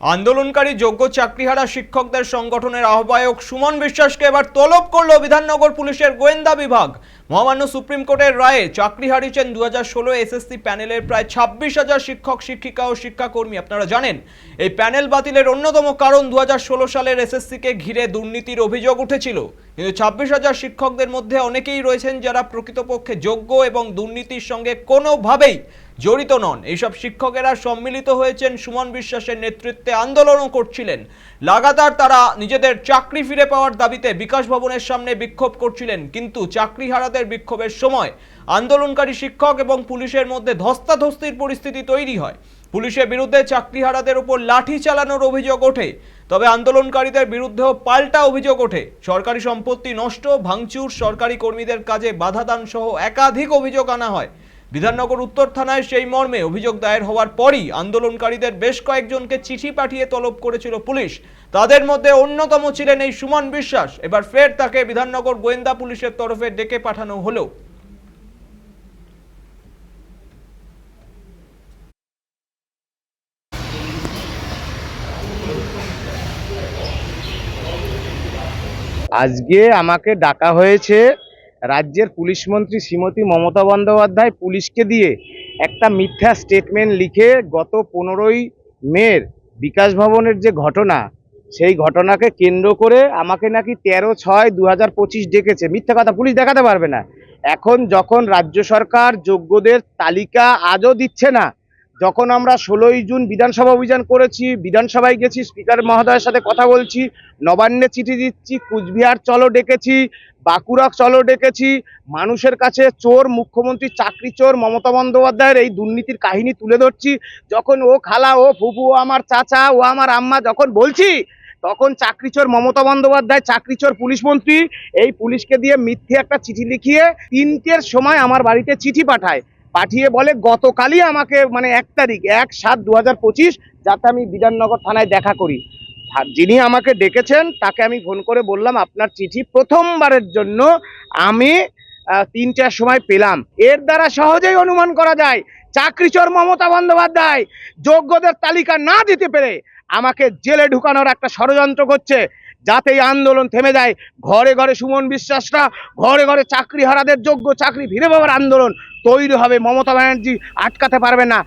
আন্দোলনকারী যোগ্য চাকরিহারা শিক্ষকদের সংগঠনের আহ্বায়ক সুমন বিশ্বাসকে এবার তলব করল বিধাননগর পুলিশের গোয়েন্দা বিভাগ। মহামান্য সুপ্রিম কোর্টের রায়ে চাকরি হারিয়েছেন দু হাজার ষোলো এসএসসি প্যানেলের প্রায় ছাব্বিশ হাজার শিক্ষক, শিক্ষিকা ও শিক্ষাকর্মী। আপনারা জানেন, এই প্যানেল বাতিলের অন্যতম কারণ দু হাজার ষোলো সালের এসএসসিকে ঘিরে দুর্নীতির অভিযোগ উঠেছিল। কিন্তু ছাব্বিশ হাজার শিক্ষকদের মধ্যে অনেকেই রয়েছেন যারা প্রকৃতপক্ষে যোগ্য এবং দুর্নীতির সঙ্গে কোনোভাবেই জড়িত নন। এইসব শিক্ষকেরা সম্মিলিত হয়েছেন সুমন বিশ্বাসের নেতৃত্বে আন্দোলনও করছিলেন। লাগাতার তারা নিজেদের চাকরি ফিরে পাওয়ার দাবিতে বিকাশ ভবনের সামনে বিক্ষোভ করছিলেন, কিন্তু চাকরি হারাদের বিক্ষোভের সময় আন্দোলনকারী শিক্ষক এবং পুলিশের মধ্যে ধস্তাধস্তির পরিস্থিতি তৈরি হয়। পুলিশের বিরুদ্ধে চাকরিহারাদের উপর লাঠি চালানোর অভিযোগ ওঠে, তবে আন্দোলনকারীদের বিরুদ্ধেও পাল্টা অভিযোগ ওঠে। সরকারি সম্পত্তি নষ্ট, ভাঙচুর, সরকারি কর্মীদের কাজে বাধাদান সহ একাধিক অভিযোগ আনা হয়। বিধাননগর উত্তর থানায় সেই মর্মে অভিযোগ দায়ের হওয়ার পরই আন্দোলনকারীদের বেশ কয়েকজনকে চিঠি পাঠিয়ে তলব করেছিল পুলিশ। তাদের মধ্যে অন্যতম ছিলেন এই সুমন বিশ্বাস। এবার ফের তাকে বিধাননগর গোয়েন্দা পুলিশের তরফে ডেকে পাঠানো হলো। আজকে আমাকে ডাকা হয়েছে রাজ্যের পুলিশ মন্ত্রী শ্রীমতী মমতা বন্দ্যোপাধ্যায় পুলিশকে দিয়ে একটা মিথ্যা স্টেটমেন্ট লিখে গত পনেরোই মের বিকাশ ভবনের যে ঘটনা, সেই ঘটনাকে কেন্দ্র করে আমাকে নাকি তেরো ছয় দু হাজার পঁচিশ ডেকেছে। মিথ্যা কথা, পুলিশ দেখাতে পারবে না। এখন যখন রাজ্য সরকার যোগ্যদের তালিকা আজও দিচ্ছে না যখন আমরা ষোলোই জুন বিধানসভা অভিযান করেছি, বিধানসভায় গেছি, স্পিকার মহোদয়ের সাথে কথা বলছি, নবান্নে চিঠি দিচ্ছি, কুচবিহার চলো ডেকেছি, বাঁকুড়া চলো ডেকেছি, মানুষের কাছে চোর, মুখ্যমন্ত্রী, চাকরি চোর, মমতা বন্দ্যোপাধ্যায়ের এই দুর্নীতির কাহিনী তুলে ধরছি, যখন ও খালা, ও ফুফু, ও আমার চাচা, ও আমার আম্মা যখন বলছি, তখন চাকরিচোর মমতা বন্দ্যোপাধ্যায় চাকরিচোর পুলিশ মন্ত্রী, এই পুলিশকে দিয়ে মিথ্যে একটা চিঠি লিখিয়ে তিনটের সময় আমার বাড়িতে চিঠি পাঠায়। পাঠিয়ে বলে গতকালই আমাকে মানে এক তারিখ, এক সাত দু হাজার পঁচিশ যাতে আমি বিধাননগর থানায় দেখা করি। যিনি আমাকে ডেকেছেন, তাকে আমি ফোন করে বললাম, আপনার চিঠি প্রথমবারের জন্য আমি তিনটার সময় পেলাম। এর দ্বারা সহজেই অনুমান করা যায়, চাকরিচোর মমতা বন্দ্যোপাধ্যায় যোগ্যদের তালিকা না দিতে পেরে আমাকে জেলে ঢুকানোর একটা ষড়যন্ত্র করছে। যাতে এই আন্দোলন থেমে যায়। ঘরে ঘরে সুমন বিশ্বাসরা, ঘরে ঘরে চাকরি হারাদের যোগ্য চাকরি ফিরে পাওয়ার আন্দোলন তৈরি হবে। মমতা ব্যানার্জি আটকাতে পারবে না।